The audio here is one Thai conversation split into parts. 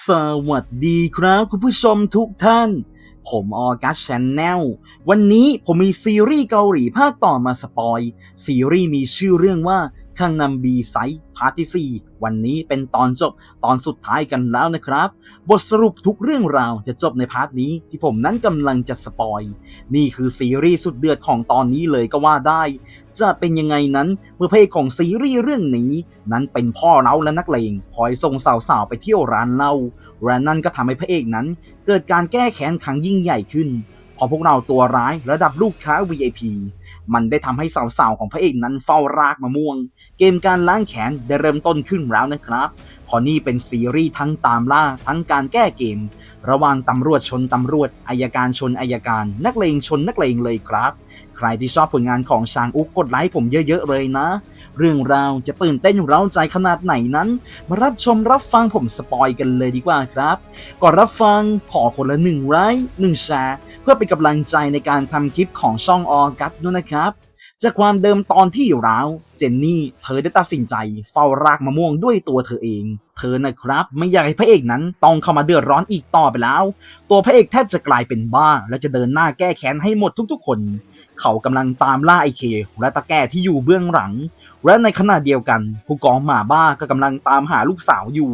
สวัสดีครับคุณผู้ชมทุกท่าน ผมออกัสชนแนลวันนี้ผมมีซีรีส์เกาหลีภาคต่อมาสปอย ซีรีส์มีชื่อเรื่องว่า คังนำบีไซพาร์ทที่ 4 วันนี้เป็นตอนจบตอนสุดท้ายกันแล้วนะครับ บทสรุปทุกเรื่องราวจะจบในพาร์ทนี้ที่ผมนั้นกำลังจะสปอย นี่คือซีรีส์สุดเดือดของตอนนี้เลยก็ว่าได้ จะเป็นยังไงนั้นเมื่อเพศของซีรีส์เรื่องนี้ นั้นเป็นพ่อเล้าและนักเลงคอยส่งสาวๆไปเที่ยวร้านเหล้าและนั่นก็ทำให้พระเอกนั้น เกิดการแก้แค้นครั้งยิ่งใหญ่ขึ้นพอพวกเราตัวร้ายระดับลูกค้า VIP มันได้ทำให้สาวๆของพระเอกนั้นเฝ้ารากมะม่วง เกมการล้างแค้นได้เริ่มต้นขึ้นแล้วนะครับพอนี่เป็นซีรีส์ทั้งตามล่าทั้งการแก้เกม ระหว่างตำรวจชนตำรวจอายการชนอายการ นักเลงชนนักเลงเลยครับ ใครที่ชอบผลงานของชางอุกกดไลค์ผมเยอะๆเลยนะ เรื่องราวจะตื่นเต้นเร้าใจขนาดไหนนั้น มารับชมรับฟังผมสปอยกันเลยดีกว่าครับก่อนรับฟังขอคนละหนึ่งไลค์หนึ่งแชร์ เพื่อเป็นกำลังใจในการทำคลิปของช่องออกัสด้วยนะครับ จากความเดิมตอนที่ร้าวเจนนี่เธอได้ตัดสินใจเฝ้ารากมะม่วงด้วยตัวเธอเอง เธอนะครับ ไม่อยากให้พระเอกนั้นต้องเข้ามาเดือดร้อนอีกต่อไปแล้ว ตัวพระเอกแทบจะกลายเป็นบ้า และจะเดินหน้าแก้แค้นให้หมดทุกๆคน เขากำลังตามล่าไอเค และตะแก่ที่อยู่เบื้องหลัง และในขณะเดียวกัน ผู้กองหมาบ้าก็กำลังตามหาลูกสาวอยู่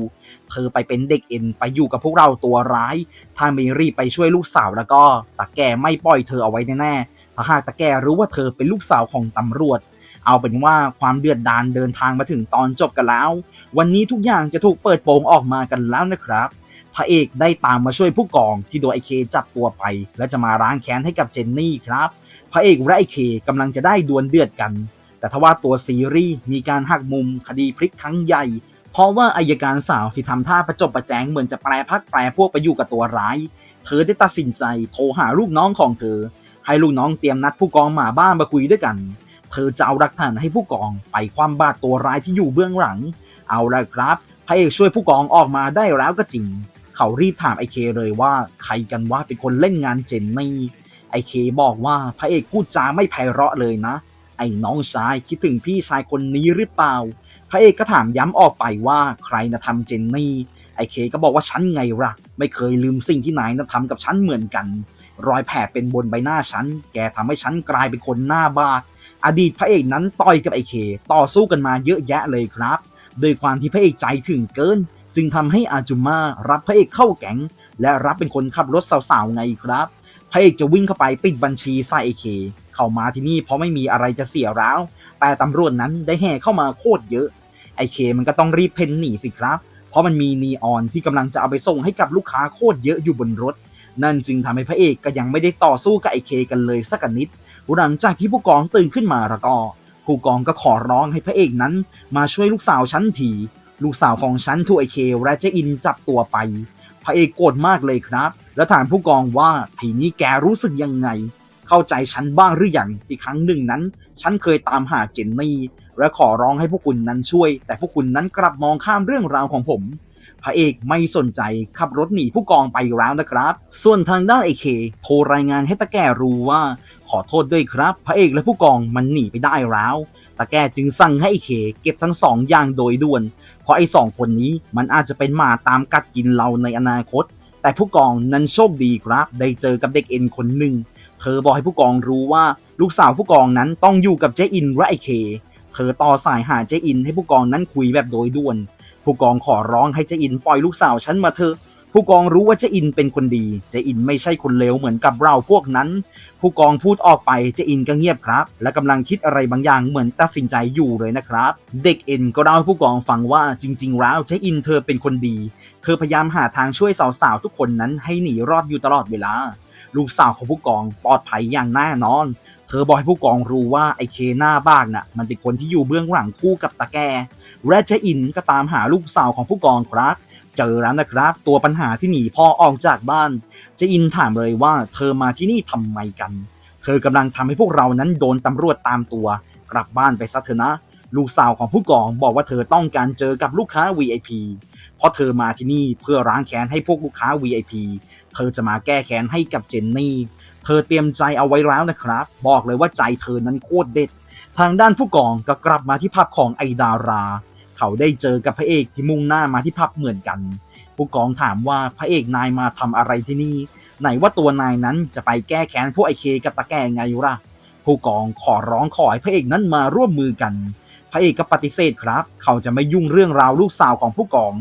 เธอไปเป็นเด็กเอ็นไปอยู่กับพวกเราตัวร้าย ถ้าไม่รีบไปช่วยลูกสาวแล้วก็ตาแกไม่ปล่อยเธอเอาไว้แน่ๆถ้าหากตาแกรู้ว่าเธอเป็นลูกสาวของตำรวจ เอาเป็นว่าความเดือดดานเดินทางมาถึงตอนจบกันแล้ว วันนี้ทุกอย่างจะถูกเปิดโปงออกมากันแล้วนะครับพระเอกได้ตามมาช่วยผู้กองที่โดนไอเคจับตัวไป และจะมาล้างแค้นให้กับเจนนี่ครับ พระเอกและไอเคกำลังจะได้ดวลเดือดกัน แต่ทว่าตัวซีรีส์มีการหักมุมคดีพลิกครั้งใหญ่ เพราะว่าอายการสาวที่ทำท่าประจบประแจงเหมือนจะแปลพักแปลพวกไปอยู่กับตัวร้าย เธอได้ตัดสินใจโทรหาลูกน้องของเธอ ให้ลูกน้องเตรียมนัดผู้กองหมาบ้านมาคุยด้วยกัน เธอจะเอาหลักฐานให้ผู้กองไปความบาดตัวร้ายที่อยู่เบื้องหลัง เอาละครับพระเอกช่วยผู้กองออกมาได้แล้วก็จริง เขารีบถามไอเคเลยว่าใครกันว่าเป็นคนเล่นงานเจนนี่ไอเคบอกว่าพระเอกพูดจาไม่ไพเราะเลยนะ ไอ้น้องชายคิดถึงพี่ชายคนนี้หรือเปล่า พระเอกก็ถามย้ำออกไปว่าใครนะทำเจนนี่ ไอเคก็บอกว่าฉันไงล่ะ ไม่เคยลืมสิ่งที่นายนะทำกับฉันเหมือนกัน รอยแผลเป็นบนใบหน้าฉัน แกทำให้ฉันกลายเป็นคนหน้าบ้าอดีตพระเอกนั้นต่อยกับไอเค ต่อสู้กันมาเยอะแยะเลยครับโดยความที่พระเอกใจถึงเกิน จึงทำให้อาจุมารับพระเอกเข้าแก๊งและรับเป็นคนขับรถสาวๆไงครับ พระเอกจะวิ่งเข้าไปปิดบัญชีใส่ไอเค เข้ามาที่นี่เพราะไม่มีอะไรจะเสียแล้วแต่ตำรวจนั้นได้แห่เข้ามาโคตรเยอะ ไอเคมันก็ต้องรีบเพ่นหนีสิครับ เพราะมันมีนีออนที่กำลังจะเอาไปส่งให้กับลูกค้าโคตรเยอะอยู่บนรถ นั่นจึงทำให้พระเอกก็ยังไม่ได้ต่อสู้กับไอเคกันเลยสักนิด หลังจากที่ผู้กองตื่นขึ้นมาแล้วก็ผู้กองก็ขอร้องให้พระเอกนั้น มาช่วยลูกสาวฉันทีลูกสาวของฉันถูกไอเคและเจอินจับตัวไปพระเอกโกรธมากเลยครับ แล้วถามผู้กองว่าทีนี้แกรู้สึกยังไง เข้าใจฉันบ้างหรือยังที่ครั้งหนึ่งนั้น ฉันเคยตามหาเจนนี่และขอร้องให้พวกคุณนั้นช่วย แต่พวกคุณนั้นกลับมองข้ามเรื่องราวของผมพระเอกไม่สนใจขับรถหนีผู้กองไปแล้วนะครับ ส่วนทางด้านไอเคโทรรายงานให้ตาแก่รู้ว่า ขอโทษด้วยครับ พระเอกและผู้กองมันหนีไปได้แล้วตาแก่จึงสั่งให้ไอเคเก็บทั้งสองอย่างโดยด่วน เพราะไอ้สองคนนี้มันอาจจะเป็นหมาตามกัดกินเราในอนาคต แต่ผู้กองนั้นโชคดีครับ ได้เจอกับเด็กเอ็นคนหนึ่ง เธอบอกให้ผู้กองรู้ว่าลูกสาวผู้กองนั้นต้องอยู่กับเจอินและไอเค เธอต่อสายหาเจอินให้ผู้กองนั้นคุยแบบโดยด่วน ผู้กองขอร้องให้เจอินปล่อยลูกสาวฉันมาเถอะ ผู้กองรู้ว่าเจอินเป็นคนดี เจอินไม่ใช่คนเลวเหมือนกับเราพวกนั้น ผู้กองพูดออกไปเจอินก็เงียบครับ และกำลังคิดอะไรบางอย่างเหมือนตัดสินใจอยู่เลยนะครับ เด็กเอ็นก็เล่าให้ผู้กองฟังว่าจริง ๆ แล้วเจอินเธอเป็นคนดี เธอพยายามหาทางช่วยสาวๆทุกคนนั้นให้หนีรอดอยู่ตลอดเวลา ลูกสาวของผู้กองปลอดภัยอย่างแน่นอน เธอบอกให้ผู้กองรู้ว่าไอ้เคหน้าบ้านน่ะ มันเป็นคนที่อยู่เบื้องหลังคู่กับตาแกและเจอินก็ตามหาลูกสาวของผู้กองครับเจอแล้วนะครับ ตัวปัญหาที่หนีพ่อออกจากบ้านเจอินถามเลยว่าเธอมาที่นี่ทำไมกัน เธอกำลังทำให้พวกเรานั้นโดนตำรวจตามตัว กลับบ้านไปซะเถอะนะ ลูกสาวของผู้กองบอกว่าเธอต้องการเจอกับลูกค้า VIP เพราะเธอมาที่นี่เพื่อล้างแค้นให้พวกลูกค้า VIP เธอจะมาแก้แค้นให้กับเจนนี่ เธอเตรียมใจเอาไว้แล้วนะครับ บอกเลยว่าใจเธอนั้นโคตรเด็ด ทางด้านผู้กองก็กลับมาที่พับของไอดารา เขาได้เจอกับพระเอกที่มุ่งหน้ามาที่พับเหมือนกัน ผู้กองถามว่าพระเอกนายมาทำอะไรที่นี่ ไหนว่าตัวนายนั้นจะไปแก้แค้นพวกไอเคกับตาแก่ไงล่ะ ผู้กองขอร้องขอให้พระเอกนั้นมาร่วมมือกัน พระเอกก็ปฏิเสธครับ เขาจะไม่ยุ่งเรื่องราวลูกสาวของผู้กอง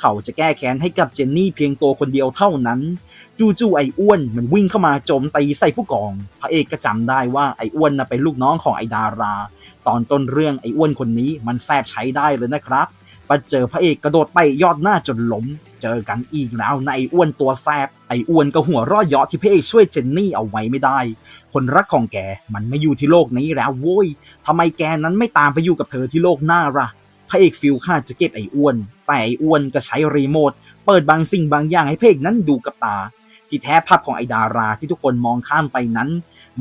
เขาจะแก้แค้นให้กับเจนนี่เพียงตัวคนเดียวเท่านั้น จู่ๆไอ้อ้วนมันวิ่งเข้ามาโจมตีใส่ผู้กอง พระเอกก็จำได้ว่าไอ้อ้วนน่ะเป็นลูกน้องของไอ้ดารา ตอนต้นเรื่องไอ้อ้วนคนนี้มันแซบใช้ได้เลยนะครับมาเจอพระเอกกระโดดไปยอดหน้าจนล้ม เจอกันอีกแล้วในไอ้อ้วนตัวแซบไอ้อ้วนก็หัวร่อเยาะที่พระเอกช่วยเจนนี่เอาไว้ไม่ได้ คนรักของแกมันไม่อยู่ที่โลกนี้แล้วโว้ยทำไมแกนั้นไม่ตามไปอยู่กับเธอที่โลกหน้าล่ะพระเอกฟิลคาดจะเก็บไอ้อ้วน แต่ไอ้อ้วนก็ใช้รีโมทเปิดบางสิ่งบางอย่างให้พระเอกนั้นดูกับตา ที่แท้ภาพของไอดาราที่ทุกคนมองข้ามไปนั้น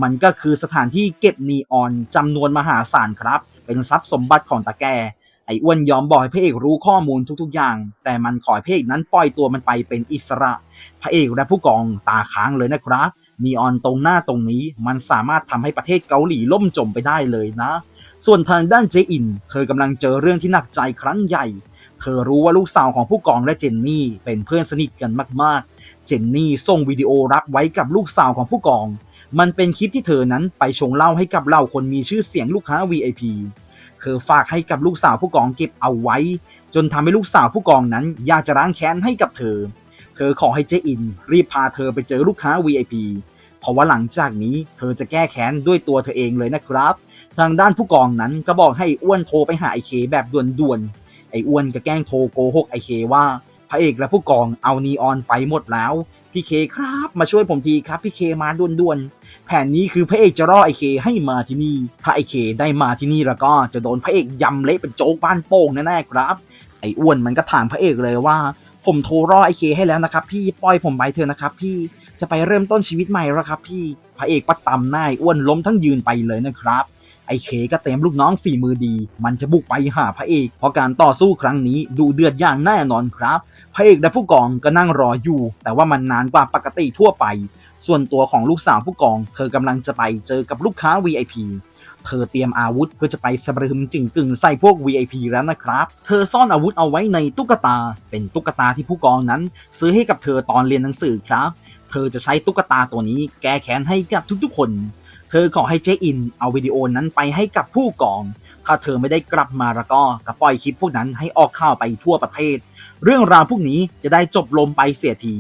มันก็คือสถานที่เก็บนีออนจำนวนมหาศาลครับ เป็นทรัพย์สมบัติของตาแกไอ้อ้วนยอมบอกให้พระเอกรู้ข้อมูลทุกๆ อย่าง แต่มันขอให้พระเอกนั้นปล่อยตัวมันไปเป็นอิสระ พระเอกและผู้กองตาค้างเลยนะครับนีออนตรงหน้าตรงนี้มันสามารถทำให้ประเทศเกาหลีล่มจมไปได้เลยนะ ส่วนทางด้านเจอิน เธอกำลังเจอเรื่องที่หนักใจครั้งใหญ่ เธอรู้ว่าลูกสาวของผู้กองและเจนนี่เป็นเพื่อนสนิทกันมากๆ เจนนี่ส่งวิดีโอรับไว้กับลูกสาวของผู้กอง มันเป็นคลิปที่เธอนั้นไปชงเหล้าให้กับเหล่าคนมีชื่อเสียงลูกค้า VIP เธอฝากให้กับลูกสาวผู้กองเก็บเอาไว้ จนทำให้ลูกสาวผู้กองนั้นอยากจะล้างแค้นให้กับเธอ เธอขอให้เจอิน รีบพาเธอไปเจอลูกค้า VIP เพราะว่าหลังจากนี้เธอจะแก้แค้นด้วยตัวเธอเองเลยนะครับ ทางด้านผู้กองนั้นก็บอกให้อ้วนโทรไปหาไอเคแบบด่วนๆไออ้วนก็แกล้งโทรโกหกไอเคว่า พระเอกและผู้กองเอานีออนไปหมดแล้ว พี่เคครับมาช่วยผมทีครับพี่เคมาด่วนๆแผนนี้คือพระเอกจะรอไอเคให้มาที่นี่ ถ้าไอเคได้มาที่นี่แล้วก็จะโดนพระเอกยำเละเป็นโจ๊กบ้านโป่งแน่ๆครับ ไออ้วนมันก็ถามพระเอกเลยว่า ผมโทรรอไอเคให้แล้วนะครับ พี่ปล่อยผมไปเถอะนะครับ พี่จะไปเริ่มต้นชีวิตใหม่แล้วครับ พี่พระเอกปัดตำหน้าไอ้อ้วนล้มทั้งยืนไปเลยนะครับไอเคก็เต็มลูกน้องฝีมือดี มันจะบุกไปหาพระเอก เพราะการต่อสู้ครั้งนี้ดูเดือดอย่างแน่นอนครับ ระเอกและผู้กองก็นั่งรออยู่ แต่ว่ามันนานกว่าปกติทั่วไป ส่วนตัวของลูกสาวผู้กอง เธอกำลังจะไปเจอกับลูกค้า VIP เธอเตรียมอาวุธเพื่อจะไปสะบรึมจึงกึ่งใส่พวก VIP แล้วนะครับ เธอซ่อนอาวุธเอาไว้ในตุ๊กตา เป็นตุ๊กตาที่ผู้กองนั้น ซื้อให้กับเธอตอนเรียนหนังสือครับ เธอจะใช้ตุ๊กตาตัวนี้แก้แค้นให้กับทุกๆ คน เธอขอให้เจอิน เอาวิดีโอนั้นไปให้กับผู้กอง ถ้าเธอไม่ได้กลับมาแล้วก็ก็ปล่อยคลิปพวกนั้นให้ออกข่าวไปทั่วประเทศ เรื่องราวพวกนี้จะได้จบลงไปเสียที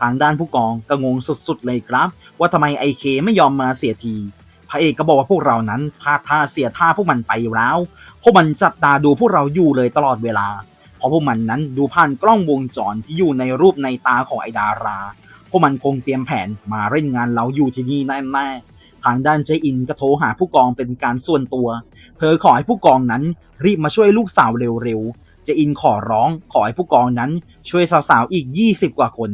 ทางด้านผู้กองก็งงสุดๆเลยครับ ว่าทำไมไอเคไม่ยอมมาเสียทีพระเอกก็บอกว่าพวกเรานั้นพลาดท่าเสียท่าพวกมันไปแล้วพวกมันจับตาดูพวกเราอยู่เลยตลอดเวลา เพราะพวกมันนั้นดูผ่านกล้องวงจรที่อยู่ในรูปในตาของไอดารา พวกมันคงเตรียมแผนมาเล่นงานเราอยู่ที่นี่แน่ๆทางด้านเจอินก็โทรหาผู้กองเป็นการส่วนตัว เธอขอให้ผู้กองนั้นรีบมาช่วยลูกสาวเร็วๆ เจอินขอร้องขอให้ผู้กองนั้นช่วยสาวๆอีก 20 กว่าคน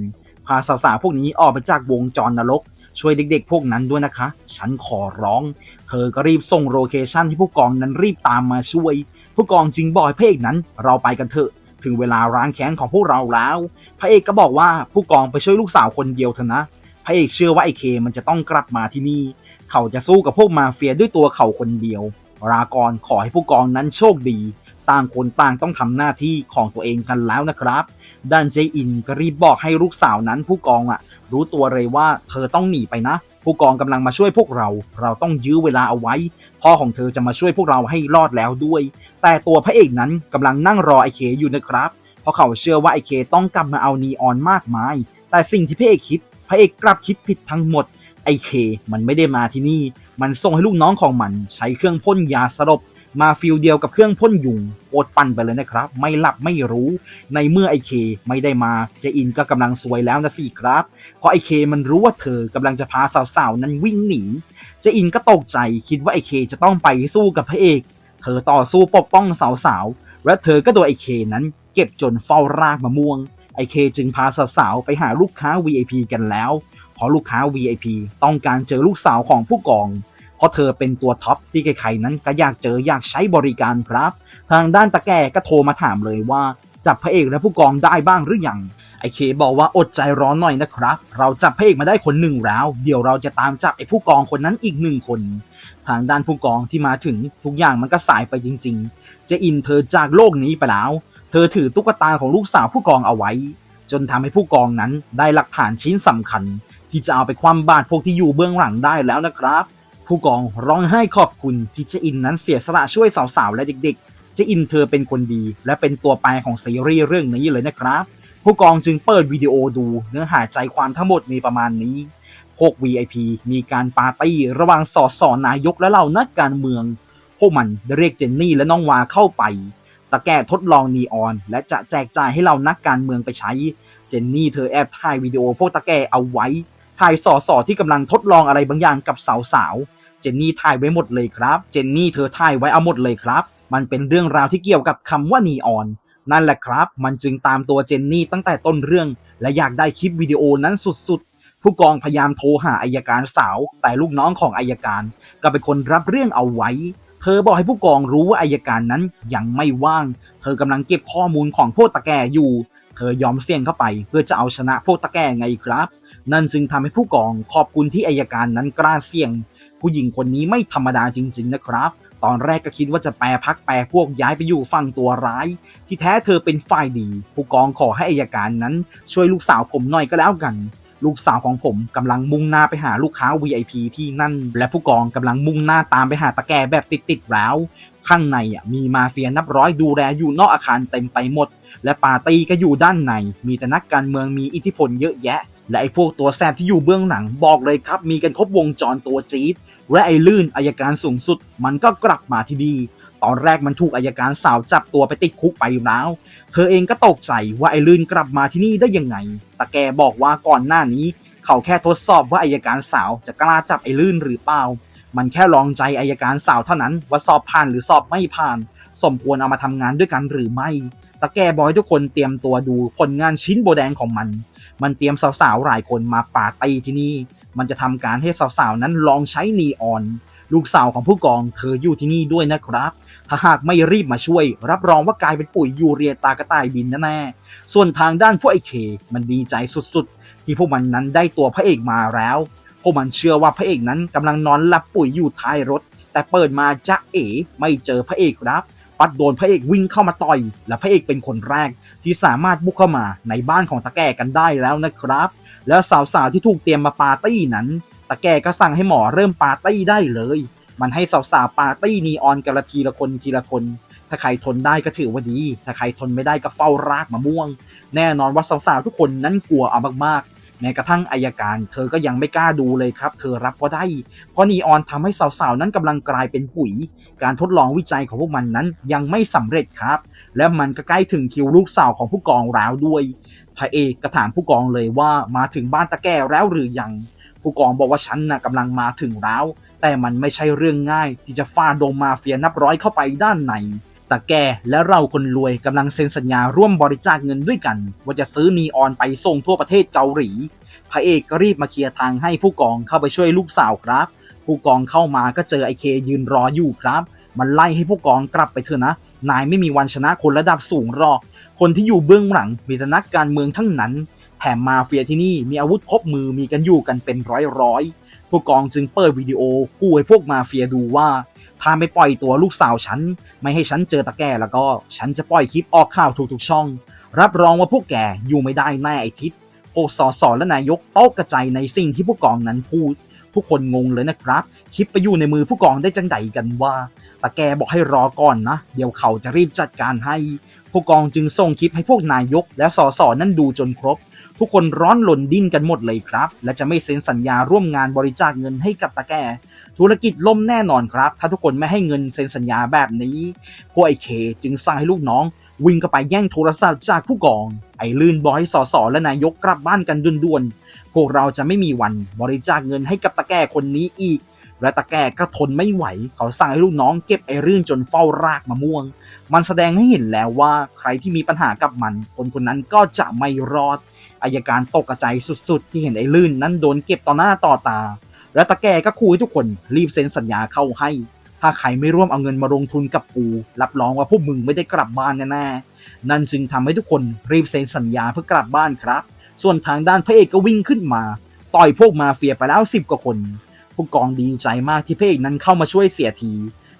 พาสาวๆพวกนี้ออกไปจากวงจรนรก ช่วยเด็กๆ พวกนั้นด้วยนะคะ ฉันขอร้อง เธอก็รีบส่งโลเคชั่นที่ผู้กองนั้นรีบตามมาช่วย ผู้กองจึงบอกให้พระเอกนั้นเราไปกันเถอะถึงเวลาร้างแค้นของพวกเราแล้ว พระเอกก็บอกว่าผู้กองไปช่วยลูกสาวคนเดียวเถอะนะ พระเอกเชื่อว่าไอเคมันจะต้องกลับมาที่นี่ เขาจะสู้กับพวกมาเฟียด้วยตัวเขาคนเดียว รากรขอให้ผู้กองนั้นโชคดี ต่างคนต่างต้องทำหน้าที่ของตัวเองกันแล้วนะครับด้านเจอินก็รีบบอกให้ลูกสาวนั้นผู้กองอะรู้ตัวเลยว่าเธอต้องหนีไปนะ ผู้กองกำลังมาช่วยพวกเรา เราต้องยื้อเวลาเอาไว้ พ่อของเธอจะมาช่วยพวกเราให้รอดแล้วด้วย แต่ตัวพระเอกนั้นกำลังนั่งรอไอเคอยู่นะครับ เพราะเขาเชื่อว่าไอเคต้องกลับมาเอานีออนมากมาย แต่สิ่งที่พระเอกคิด พระเอกกลับคิดผิดทั้งหมดไอเคมันไม่ได้มาที่นี่ มันส่งให้ลูกน้องของมันใช้เครื่องพ่นยาสลบ มาฟิลเดียวกับเครื่องพ่นยุงโคตรปั่นไปเลยนะครับ ไม่หลับไม่รู้ ในเมื่อไอเคไม่ได้มาเจอินก็กำลังซวยแล้วนะสิครับ เพราะไอเคมันรู้ว่าเธอกำลังจะพาสาวๆนั้นวิ่งหนีเจอินก็ตกใจคิดว่าไอเคจะต้องไปสู้กับพระเอก เธอต่อสู้ปกป้องสาวๆและเธอก็โดนไอเคนั้น เก็บจนเฝ้ารากมะม่วงไอเคจึงพาสาวๆไปหาลูกค้า VIP กันแล้วเพราะลูกค้า VIP ต้องการเจอลูกสาวของผู้กอง เพราะเธอเป็นตัวท็อปที่ใครๆนั้นก็อยากเจออยากใช้บริการครับ ทางด้านตะแก่ก็โทรมาถามเลยว่าจับพระเอกและผู้กองได้บ้างหรือยังไอเคบอกว่าอดใจร้อนหน่อยนะครับ เราจับพระเอกมาได้คนหนึ่งแล้ว เดี๋ยวเราจะตามจับไอผู้กองคนนั้นอีกหนึ่งคน ทางด้านผู้กองที่มาถึงทุกอย่างมันก็สายไปจริง ๆ เจอินเธอจากโลกนี้ไปแล้ว เธอถือตุ๊กตาของลูกสาวผู้กองเอาไว้ จนทำให้ผู้กองนั้นได้หลักฐานชิ้นสำคัญ ที่จะเอาไปคว่ำบาตรพวกที่อยู่เบื้องหลังได้แล้วนะครับ ผู้กองร้องไห้ขอบคุณที่เจอินนั้นเสียสละช่วยสาวๆ และเด็กๆ เจอินเธอเป็นคนดี และเป็นตัวแปรของซีรีส์เรื่องนี้เลยนะครับ ผู้กองจึงเปิดวิดีโอดูเนื้อหาใจความทั้งหมดมีประมาณนี้ พวก VIP มีการปาร์ตี้ระหว่างสอสอนายกและเหล่านักการเมือง พวกมันเรียกเจนนี่และน้องวาเข้าไปตะแก่ทดลองนีออน และจะแจกจ่ายให้เหล่านักการเมืองไปใช้ เจนนี่เธอแอบถ่ายวิดีโอพวกตะแก่เอาไว้ถ่ายสอสอที่กำลังทดลองอะไรบางอย่างกับสาวๆ เจนนี่ถ่ายไว้หมดเลยครับ เจนนี่เธอถ่ายไว้เอาหมดเลยครับ มันเป็นเรื่องราวที่เกี่ยวกับคำว่านีออน นั่นแหละครับ มันจึงตามตัวเจนนี่ตั้งแต่ต้นเรื่อง และอยากได้คลิปวิดีโอนั้นสุดๆ ผู้กองพยายามโทรหาอายการสาว แต่ลูกน้องของอายการ ก็เป็นคนรับเรื่องเอาไว้ เธอบอกให้ผู้กองรู้ว่าอายการนั้นยังไม่ว่าง เธอกำลังเก็บข้อมูลของพวกตะแก่อยู่ เธอยอมเสี่ยงเข้าไป เพื่อจะเอาชนะพวกตะแก่ไงครับ นั่นจึงทำให้ผู้กองขอบคุณที่อายการนั้นกล้าเสี่ยง ผู้หญิงคนนี้ไม่ธรรมดาจริง ๆ นะครับ ตอนแรกก็คิดว่าจะแปรพักแปรพวกย้ายไปอยู่ฝั่งตัวร้าย ที่แท้เธอเป็นฝ่ายดี ผู้กองขอให้อายการนั้น ช่วยลูกสาวผมหน่อยก็แล้วกัน ลูกสาวของผมกำลังมุ่งหน้าไปหาลูกค้า VIP ที่นั่น และผู้กองกำลังมุ่งหน้าตามไปหาตะแกแบบติดๆแล้ว ข้างในอะมีมาเฟียนับร้อยดูแลอยู่นอกอาคารเต็มไปหมด และปาร์ตี้ก็อยู่ด้านใน มีแต่นักการเมืองมีอิทธิพลเยอะแยะและไอ้พวกตัวแสบที่อยู่เบื้องหลังบอกเลยครับ มีกันครบวงจรตัวจี๊ด และไอ้ลื่นอายการสูงสุด มันก็กลับมาที่ดี ตอนแรกมันถูกอายการสาวจับตัวไปติดคุกไปแล้ว เธอเองก็ตกใจว่าไอ้ลื่นกลับมาที่นี่ได้ยังไง แต่แกบอกว่าก่อนหน้านี้ เขาแค่ทดสอบว่าอายการสาวจะกล้าจับไอ้ลื่นหรือเปล่า มันแค่ลองใจอายการสาวเท่านั้นว่าสอบผ่านหรือสอบไม่ผ่าน สมควรเอามาทำงานด้วยกันหรือไม่แตะแกบอกให้ทุกคนเตรียมตัวดูผลงานชิ้นโบแดงของมัน มันเตรียมสาวๆหลายคนมาปาตีที่นี่ มันจะทำการให้สาวๆนั้นลองใช้นีออน ลูกสาวของผู้กองเธออยู่ที่นี่ด้วยนะครับ ถ้าหากไม่รีบมาช่วย รับรองว่ากลายเป็นปุ๋ยยูเรียตากระต่ายบินแน่ๆส่วนทางด้านพวกไอเคมันดีใจสุดๆ ที่พวกมันนั้นได้ตัวพระเอกมาแล้ว พวกมันเชื่อว่าพระเอกนั้นกำลังนอนหลับปุ๋ยอยู่ท้ายรถ แต่เปิดมาจะเอ๋ไม่เจอพระเอกครับปัดโดนพระเอกวิ่งเข้ามาต่อย และพระเอกเป็นคนแรกที่สามารถบุกเข้ามาในบ้านของตะแก่กันได้แล้วนะครับ แล้วสาวๆที่ถูกเตรียมมาปาร์ตี้นั้นตะแกก็สั่งให้หมอเริ่มปาร์ตี้ได้เลย มันให้สาวๆปาร์ตี้นีออนกันละทีละคนทีละคน ถ้าใครทนได้ก็ถือว่าดี ถ้าใครทนไม่ได้ก็เฝ้ารากมะม่วง แน่นอนว่าสาวๆทุกคนนั้นกลัวเอามากๆ แม้กระทั่งอายการ เธอก็ยังไม่กล้าดูเลยครับ เธอรับว่าได้ เพราะนีออนทำให้สาวๆนั้นกำลังกลายเป็นปุ๋ย การทดลองวิจัยของพวกมันนั้นยังไม่สำเร็จครับ และมันก็ใกล้ถึงคิวลูกสาวของผู้กองแล้วด้วยพระเอกก็ถามผู้กองเลยว่ามาถึงบ้านตะแก่แล้วหรือยังผู้กองบอกว่าฉันน่ะกำลังมาถึงแล้วแต่มันไม่ใช่เรื่องง่าย ที่จะฝ่าดงมาเฟียนับร้อยเข้าไปด้านในตะแกและเราคนรวยกำลังเซ็นสัญญาร่วมบริจาคเงินด้วยกัน ว่าจะซื้อนีออนไปส่งทั่วประเทศเกาหลีพระเอกก็รีบมาเคลียร์ทางให้ผู้กองเข้าไปช่วยลูกสาวครับ ผู้กองเข้ามาก็เจอไอเคยืนรออยู่ครับ มันไล่ให้ผู้กองกลับไปเถอะนะ นายไม่มีวันชนะคนระดับสูงหรอก คนที่อยู่เบื้องหลังมีแต่นักการเมืองทั้งนั้น แถมมาเฟียที่นี่มีอาวุธครบมือมีกันอยู่กันเป็นร้อยร้อยๆผู้กองจึงเปิดวิดีโอคู่ให้พวกมาเฟียดูว่า ถ้าไม่ปล่อยตัวลูกสาวฉัน ไม่ให้ฉันเจอตะแก่แล้วก็ ฉันจะปล่อยคลิปออกข่าวทุกๆช่อง รับรองว่าพวกแกอยู่ไม่ได้แน่ไอทิศพวกสอสอและนายกโต๊ะกระจายในสิ่งที่ผู้กองนั้นพูดทุกคนงงเลยนะครับ คลิปไปอยู่ในมือผู้กองได้จังใดกันว่า ตะแกบอกให้รอก่อนนะ เดี๋ยวเขาจะรีบจัดการให้ ผู้กองจึงส่งคลิปให้พวกนายก และสสนั้นดูจนครบ ทุกคนร้อนหล่นดิ้นกันหมดเลยครับ และจะไม่เซ็นสัญญาร่วมงานบริจาคเงินให้กับตะแกธุรกิจล่มแน่นอนครับ ถ้าทุกคนไม่ให้เงินเซ็นสัญญาแบบนี้ พวกไอเคจึงสั่งให้ลูกน้อง วิ่งเข้าไปแย่งโทรศัพท์จากผู้กอง ไอลื่นบอกให้สอสอและนายกกลับบ้านกันด่วนๆพวกเราจะไม่มีวันบริจาคเงินให้กับตะแก่คนนี้อีก และตะแก่ก็ทนไม่ไหว เขาสั่งให้ลูกน้องเก็บไอรื่นจนเฝ้ารากมะม่วง มันแสดงให้เห็นแล้วว่าใครที่มีปัญหากับมัน คนคนนั้นก็จะไม่รอดอายการตกกระจสุดๆ ที่เห็นไอ้ลื่นนั้นโดนเก็บต่อหน้าต่อตา และตะแก่ก็คุยทุกคนรีบเซ็นสัญญาเข้าให้ ถ้าใครไม่ร่วมเอาเงินมาลงทุนกับกู รับรองว่าพวกมึงไม่ได้กลับบ้านแน่ๆ นั่นจึงทำให้ทุกคนรีบเซ็นสัญญาเพื่อกลับบ้านครับ ส่วนทางด้านพระเอกก็วิ่งขึ้นมา ต่อยพวกมาเฟียไปแล้วสิบกว่าคน ผู้กองดีใจมากที่พระเอกนั้นเข้ามาช่วยเสียที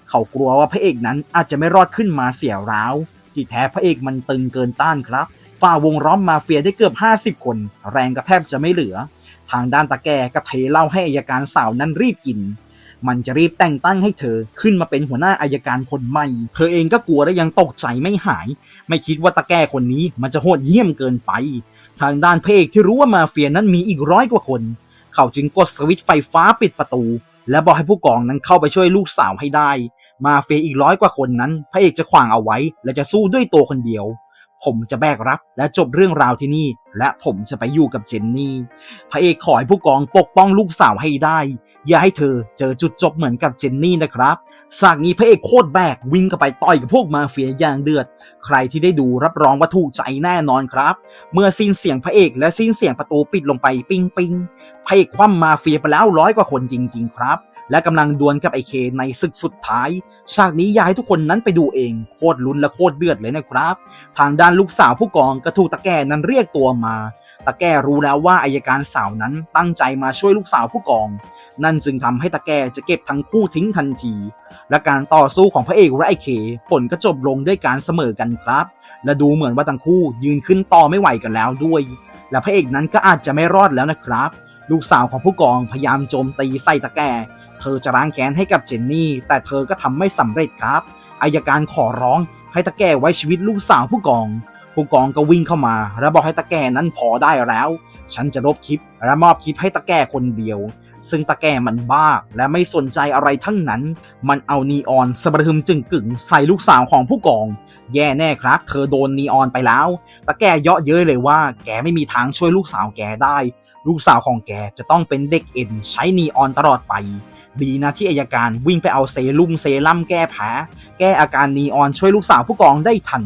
เขากลัวว่าพระเอกนั้นอาจจะไม่รอดขึ้นมาเสียร้าว ที่แท้พระเอกมันตึงเกินต้านครับ ฝ่าวงล้อมมาเฟียได้เกือบ 50 คน แรงก็แทบจะไม่เหลือ ทางด้านตาแกก็เทเหล้าให้อายการสาวนั้นรีบกินมันจะรีบแต่งตั้งให้เธอขึ้นมาเป็นหัวหน้าอายการคนใหม่ เธอเองก็กลัวและยังตกใจไม่หาย ไม่คิดว่าตาแกคนนี้มันจะโหดเหี้ยมเกินไป ทางด้านเพเอกที่รู้ว่ามาเฟียนั้นมีอีกร้อยกว่าคน เขาจึงกดสวิตช์ไฟฟ้าปิดประตู และบอกให้ผู้กองนั้นเข้าไปช่วยลูกสาวให้ได้ มาเฟียอีกร้อยกว่าคนนั้น พระเอกจะขวางเอาไว้ และจะสู้ด้วยตัวคนเดียว ผมจะแบกรับและจบเรื่องราวที่นี่ และผมจะไปอยู่กับเจนนี่ พระเอกขอให้ผู้กองปกป้องลูกสาวให้ได้ อย่าให้เธอเจอจุดจบเหมือนกับเจนนี่นะครับฉากนี้พระเอกโคตรแบกวิ่งเข้าไปต่อยกับพวกมาเฟียอย่างเดือด ใครที่ได้ดูรับรองว่าถูกใจแน่นอนครับ เมื่อสิ้นเสียงพระเอกและสิ้นเสียงประตูปิดลงไปปิงปิงพระเอกคว่ำมาเฟียไปแล้วร้อยกว่าคนจริง ๆ ครับ และกำลังดวลกับไอเคในศึกสุดท้าย ฉากนี้อยากให้ทุกคนนั้นไปดูเองโคตรลุ้นและโคตรเดือดเลยนะครับ ทางด้านลูกสาวผู้กองกระถูตะแก่นั้นเรียกตัวมา ตะแก่รู้แล้วว่าอายการสาวนั้นตั้งใจมาช่วยลูกสาวผู้กอง นั่นจึงทำให้ตะแก่จะเก็บทั้งคู่ทิ้งทันที และการต่อสู้ของพระเอกและไอเค ผลก็จบลงด้วยการเสมอกันครับ และดูเหมือนว่าทั้งคู่ยืนขึ้นต่อไม่ไหวกันแล้วด้วย และพระเอกนั้นก็อาจจะไม่รอดแล้วนะครับ ลูกสาวของผู้กองพยายามโจมตีใส่ตะแก่ เธอจะล้างแค้นให้กับเจนนี่ แต่เธอก็ทำไม่สำเร็จครับอายการขอร้องให้ตะแก่ไว้ชีวิตลูกสาวผู้กอง ผู้กองก็วิ่งเข้ามาและบอกให้ตะแก่นั้นพอได้แล้ว ฉันจะลบคลิปและมอบคลิปให้ตะแก่คนเดียว ซึ่งตะแก่มันบ้าและไม่สนใจอะไรทั้งนั้น มันเอานีออนสะบรึมจึงกึ่งใส่ลูกสาวของผู้กอง แย่แน่ครับ เธอโดนนีออนไปแล้ว ตะแก่เยาะเย้ยเลยว่า แกไม่มีทางช่วยลูกสาวแกได้ ลูกสาวของแกจะต้องเป็นเด็กเอ็นใช้นีออนตลอดไป ดีนะที่อายการวิ่งไปเอาเซรุ่มเซรั่มแก้แผลแก้อาการนีออนช่วยลูกสาวผู้กองได้ทัน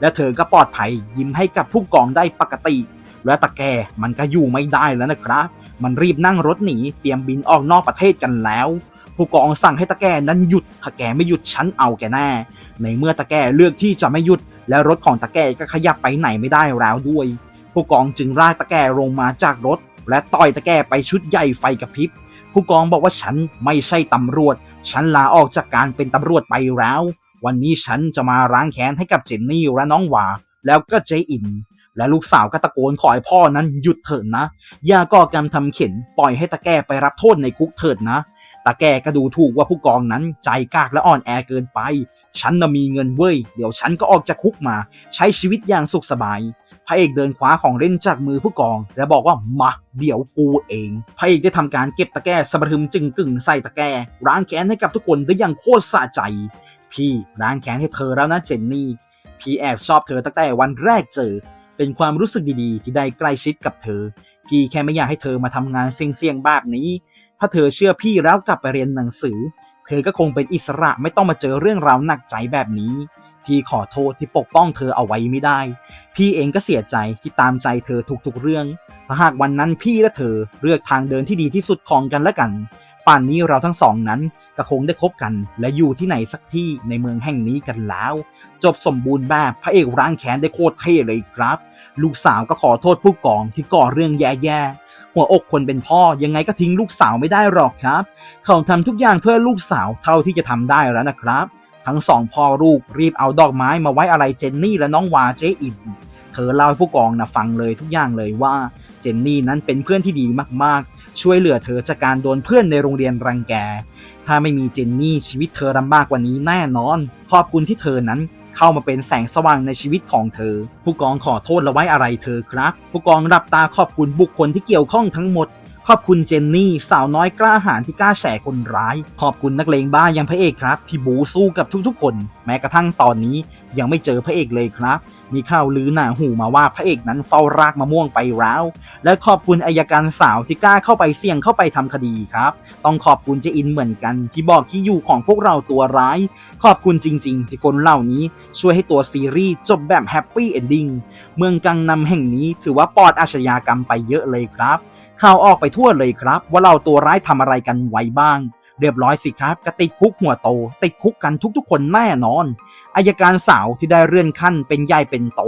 และเธอก็ปลอดภัยยิ้มให้กับผู้กองได้ปกติ และตะแกมันก็อยู่ไม่ได้แล้วนะครับ มันรีบนั่งรถหนีเตรียมบินออกนอกประเทศกันแล้ว ผู้กองสั่งให้ตะแกนั้นหยุดถ้าแกไม่หยุดฉันเอาแกแน่ในเมื่อตะแกเลือกที่จะไม่หยุด และรถของตะแกก็ขยับไปไหนไม่ได้แล้วด้วย ผู้กองจึงลากตะแกลงมาจากรถ และต่อยตะแกไปชุดใหญ่ไฟกระพริบ ผู้กองบอกว่าฉันไม่ใช่ตำรวจ ฉันลาออกจากการเป็นตำรวจไปแล้ว วันนี้ฉันจะมาล้างแค้นให้กับเจนนี่และน้องหวา แล้วก็เจอิน และลูกสาวก็ตะโกนขอให้พ่อนั้นหยุดเถิดนะ อย่าก่อกรรมทำเข็นปล่อยให้ตะแกไปรับโทษในคุกเถิดนะตาแกก็ดูถูกว่าผู้กองนั้นใจกากและอ่อนแอเกินไป ฉันน่ะมีเงินเว้ย เดี๋ยวฉันก็ออกจากคุกมา ใช้ชีวิตอย่างสุขสบาย พระเอกเดินคว้าของเล่นจากมือผู้กอง และบอกว่ามาเดี๋ยวกูเองพระเอกได้ทำการเก็บตะแกรงสะบะทึมจึงกึ่งใส่ตะแกรงร้างแค้นให้กับทุกคนได้อย่างโคตรสะใจ พี่ร้างแค้นให้เธอแล้วนะเจนนี่ พี่แอบชอบเธอตั้งแต่วันแรกเจอ เป็นความรู้สึกดีๆ ที่ได้ใกล้ชิดกับเธอ พี่แค่ไม่อยากให้เธอมาทำงานเสี่ยงๆแบบนี้ ถ้าเธอเชื่อพี่แล้วกลับไปเรียนหนังสือ เธอก็คงเป็นอิสระไม่ต้องมาเจอเรื่องราวหนักใจแบบนี้ พี่ขอโทษที่ปกป้องเธอเอาไว้ไม่ได้ พี่เองก็เสียใจที่ตามใจเธอทุกๆเรื่อง ถ้าหากวันนั้นพี่และเธอเลือกทางเดินที่ดีที่สุดของกันและกัน ป่านนี้เราทั้งสองนั้นก็คงได้คบกันและอยู่ที่ไหนสักที่ในเมืองแห่งนี้กันแล้ว จบสมบูรณ์แบบพระเอกร่างแขนได้โคตรเท่เลยครับ ลูกสาวก็ขอโทษผู้กองที่ก่อเรื่องแย่ๆ หัวอกคนเป็นพ่อยังไงก็ทิ้งลูกสาวไม่ได้หรอกครับ เขาทำทุกอย่างเพื่อลูกสาวเท่าที่จะทำได้แล้วนะครับ ทั้งสองพ่อลูกรีบเอาดอกไม้มาไว้อะไรเจนนี่และน้องวาเจอินเธอเล่าให้ผู้กองนะฟังเลยทุกอย่างเลยว่าเจนนี่นั้นเป็นเพื่อนที่ดีมากๆ ช่วยเหลือเธอจากการโดนเพื่อนในโรงเรียนรังแก ถ้าไม่มีเจนนี่ชีวิตเธอลำบากกว่านี้แน่นอน ขอบคุณที่เธอนั้นเข้ามาเป็นแสงสว่างในชีวิตของเธอ ผู้กองขอโทษและไว้อะไรเธอครับ ผู้กองรับตาขอบคุณบุคคลที่เกี่ยวข้องทั้งหมด ขอบคุณเจนนี่สาวน้อยกล้าหาญที่กล้าแฉคนร้าย ขอบคุณนักเลงบ้าอย่างพระเอกครับ ที่บูสู้กับทุกๆ คน แม้กระทั่งตอนนี้ยังไม่เจอพระเอกเลยครับ มีข่าวลือหนาหูมาว่าพระเอกนั้นเฝ้ารากมะม่วงไปแล้วและขอบคุณอายการสาวที่กล้าเข้าไปเสี่ยงเข้าไปทำคดีครับ ต้องขอบคุณเจอินเหมือนกัน ที่บอกที่อยู่ของพวกเราตัวร้าย ขอบคุณจริง ๆ ที่คนเหล่านี้ช่วยให้ตัวซีรีส์จบแบบแฮปปี้เอนดิ้งเมืองกังนำแห่งนี้ถือว่าปลอดอาชญากรรมไปเยอะเลยครับ ข่าวออกไปทั่วเลยครับ ว่าเราตัวร้ายทำอะไรกันไว้บ้าง เรียบร้อยสิครับกติดคุกหัวโต ติดคุกกันทุกๆ คนแน่นอนอายการสาวที่ได้เลื่อนขั้นเป็นใหญ่เป็นโต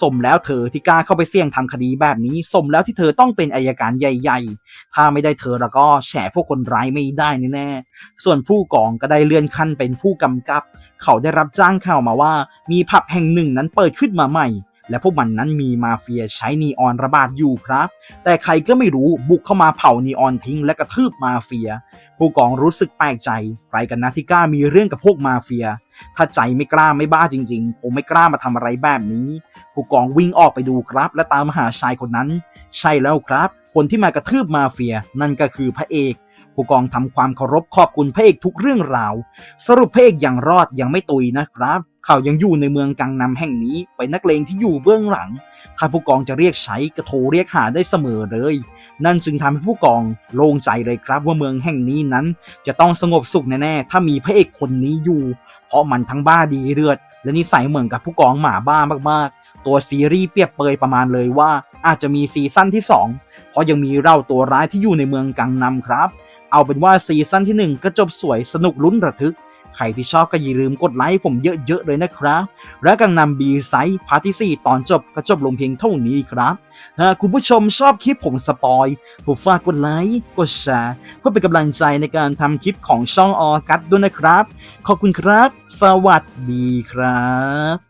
สมแล้วเธอที่กล้าเข้าไปเสี่ยงทำคดีแบบนี้ สมแล้วที่เธอต้องเป็นอายการใหญ่ ๆ ถ้าไม่ได้เธอแล้วก็แฉพวกคนร้ายไม่ได้แน่ๆส่วนผู้กองก็ได้เลื่อนขั้นเป็นผู้กำกับ เขาได้รับจ้างข่าวมาว่า มีผับแห่งหนึ่งนั้นเปิดขึ้นมาใหม่ และพวกมันนั้นมีมาเฟียใช้นีออนระบาดอยู่ครับ แต่ใครก็ไม่รู้บุกเข้ามาเผานีออนทิ้งและกระทืบมาเฟีย ผู้กองรู้สึกแปลกใจใครกันนะที่กล้ามีเรื่องกับพวกมาเฟีย ถ้าใจไม่กล้าไม่บ้าจริงๆผมไม่กล้ามาทำอะไรแบบนี้ ผู้กองวิ่งออกไปดูครับ และตามหาชายคนนั้น ใช่แล้วครับ คนที่มากระทืบมาเฟีย นั่นก็คือพระเอกผู้กองทำความเคารพขอบคุณพระเอกทุกเรื่องราว สรุปพระเอกอยังรอดยังไม่ตุยนะครับ เขายังอยู่ในเมืองกังนำแห่งนี้เป็นนักเลงที่อยู่เบื้องหลัง ถ้าผู้กองจะเรียกใช้ก็โทรเรียกหาได้เสมอเลย นั่นจึงทำให้ผู้กองโล่งใจเลยครับว่าเมืองแห่งนี้นั้น จะต้องสงบสุขแน่ๆถ้ามีพระเอกคนนี้อยู่ เพราะมันทั้งบ้าดีเลือด และนิสัยเหมือนกับผู้กองหมาบ้ามากๆ ตัวซีรีส์เปรียบเปยประมาณเลยว่าอาจจะมีซีซั่นที่ 2 เพราะยังมีเราตัวร้ายที่อยู่ในเมืองกังนำครับ เอาเป็นว่าซีซั่นที่ 1 ก็จบสวยสนุกลุ้นระทึก ใครที่ชอบก็อย่าลืมกดไลค์ผมเยอะๆเลยนะครับ และกังนำบีไซส์พาร์ทที่ 4 ตอนจบก็จบลงเพียงเท่านี้ครับหากคุณผู้ชมชอบคลิปผมสปอยผมฝากกดไลค์กดแชร์เพื่อเป็นกำลังใจในการทำคลิปของช่องออกัสด้วยนะครับ ขอบคุณครับ สวัสดีครับ